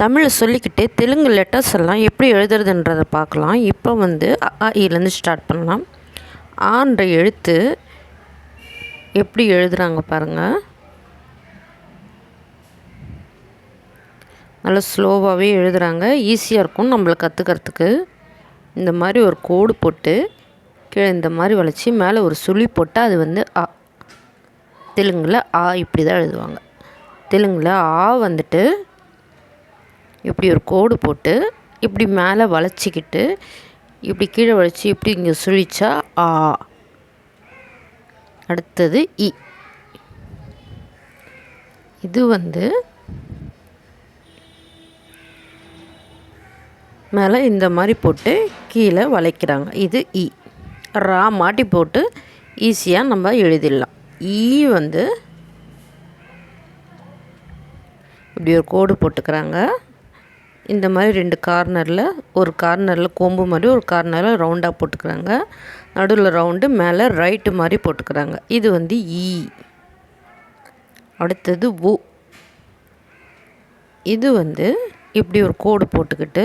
தமிழை சொல்லிக்கிட்டு தெலுங்கு லெட்டர்ஸ் எல்லாம் எப்படி எழுதுறதுன்றதை பார்க்கலாம். இப்போ வந்து அஇலேருந்து ஸ்டார்ட் பண்ணலாம். ஆன்ற எழுத்து எப்படி எழுதுகிறாங்க பாருங்கள் நல்லா ஸ்லோவாகவே எழுதுகிறாங்க ஈஸியாக இருக்கும் நம்மளை கற்றுக்கிறதுக்கு இந்த மாதிரி ஒரு கோடு போட்டு கீழே இந்த மாதிரி வளைச்சி மேலே ஒரு சுழி போட்டு அது வந்து ஆ தெலுங்கில் ஆ இப்படி தான் எழுதுவாங்க. தெலுங்கில் ஆ வந்துட்டு இப்படி ஒரு கோடு போட்டு இப்படி மேலே வளைச்சிக்கிட்டு இப்படி கீழே வளைச்சி இப்படி இங்கே சுழிச்சா ஆ. அடுத்தது இ. இது வந்து மேலே இந்த மாதிரி போட்டு கீழே வளைக்கிறாங்க. இது இ. ரா மாட்டி போட்டு ஈஸியாக நம்ம எழுதிடலாம். ஈ வந்து இப்படி ஒரு கோடு போட்டுக்கிறாங்க. இந்த மாதிரி ரெண்டு கார்னரில் ஒரு கார்னரில் கொம்பு மாதிரி ஒரு கார்னரில் ரவுண்டாக போட்டுக்கிறாங்க. நடுவில் ரவுண்டு மேலே ரைட்டு மாதிரி போட்டுக்கிறாங்க. இது வந்து ஈ அடுத்தது உ இது வந்து இப்படி ஒரு கோடு போட்டுக்கிட்டு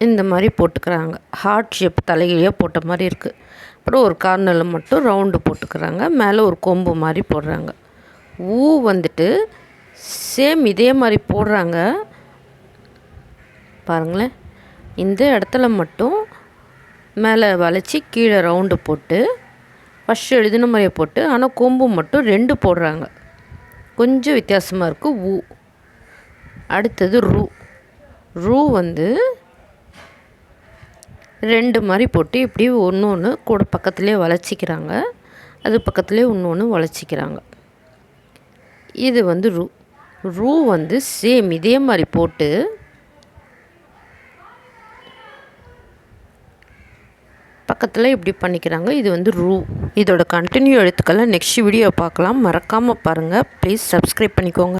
இந்த மாதிரி போட்டுக்கிறாங்க. ஹார்ட் ஷேப் தலையிலேயே போட்ட மாதிரி இருக்குது அப்புறம் ஒரு கார்னரில் மட்டும் ரவுண்டு போட்டுக்கிறாங்க. மேலே ஒரு கொம்பு மாதிரி போடுறாங்க. ஊ வந்துட்டு சேம் இதே மாதிரி போடுறாங்க. பாருங்களேன். இந்த இடத்துல மட்டும் மேலே வளைச்சி கீழே ரவுண்டு போட்டு ஃபஸ்ட்டு எழுதின மாதிரியே போட்டு ஆனால் கொம்பு மட்டும் ரெண்டு போடுறாங்க. கொஞ்சம் வித்தியாசமாக இருக்குது ஊ. அடுத்தது ரூ. ரூ வந்து ரெண்டு மாதிரி போட்டு இப்படி ஒன்று ஒன்று கூட பக்கத்துலேயே வளைச்சிக்கிறாங்க. அது பக்கத்துலேயே ஒன்று ஒன்று வளைச்சிக்கிறாங்க. இது வந்து ரூ. ரூ வந்து சேம் இதே மாதிரி போட்டு பக்கத்தில் இப்படி பண்ணிக்கிறாங்க. இது வந்து ரூ. இதோட கண்டினியூ எழுத்துக்களை நெக்ஸ்ட் வீடியோ பார்க்கலாம். மறக்காமல் பாருங்கள் ப்ளீஸ் சப்ஸ்கிரைப் பண்ணிக்கோங்க.